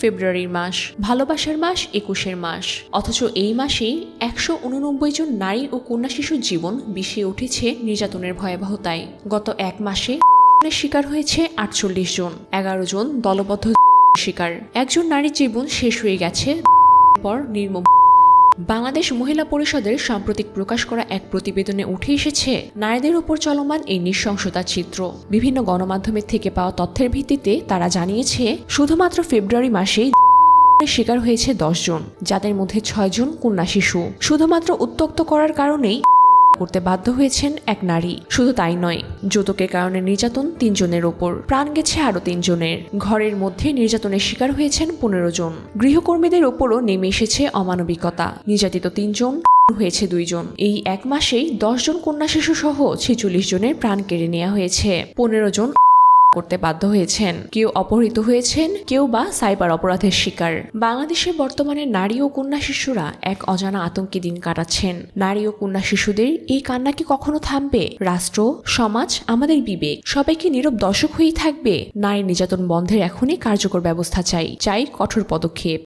ফেব্রুয়ারির মাস, ভালোবাসার মাস একুশের মাস। অথচ এই মাসেই একশো উননব্বই জন নারী ও কন্যা শিশুর জীবন বিষিয়ে উঠেছে নির্যাতনের ভয়াবহতায়। গত এক মাসে শিকার হয়েছে আটচল্লিশ জন, এগারো জন দলবদ্ধ শিকার। একজন নারীর জীবন শেষ হয়ে গেছে, পর নির্মম বাংলাদেশ মহিলা পরিষদের সাম্প্রতিক প্রকাশ করা এক প্রতিবেদনে উঠে এসেছে নারীদের উপর চলমান এই নৃশংসতা চিত্র। বিভিন্ন গণমাধ্যমের থেকে পাওয়া তথ্যের ভিত্তিতে তারা জানিয়েছে, শুধুমাত্র ফেব্রুয়ারি মাসেই শিকার হয়েছে দশজন যাদের মধ্যে ছয়জন কন্যা শিশু। শুধুমাত্র উত্তক্ত করার কারণেই করতে বাধ্য হয়েছেন এক নারী। শুধু তাই নয়, যৌতুকের কারণে নির্যাতন তিনজনের ওপর। প্রাণ গেছে আরও তিনজনের। ঘরের মধ্যে নির্যাতনের শিকার হয়েছেন পনেরো জন। গৃহকর্মীদের ওপরও নেমে এসেছে অমানবিকতা। নির্যাতিত তিনজন হয়েছে দুইজন। এই এক মাসেই জন কন্যা শিশু সহ ছেচল্লিশ জনের প্রাণ কেড়ে নেওয়া হয়েছে। পনেরো জন করতে বাধ্য হয়েছেন। কেউ অপহৃত হয়েছেন, কেউ বা সাইবার অপরাধের শিকার। বাংলাদেশে বর্তমানে নারী ও কন্যা শিশুরা এক অজানা আতঙ্কে দিন কাটাচ্ছেন। নারী ও কন্যা শিশুদের এই কান্না কি কখনো থামবে? রাষ্ট্র, সমাজ, আমাদের বিবেক, সবাইকে নীরব দর্শক হয়েই থাকবে। নারী নির্যাতন বন্ধের এখনই কার্যকর ব্যবস্থা চাই চাই কঠোর পদক্ষেপ।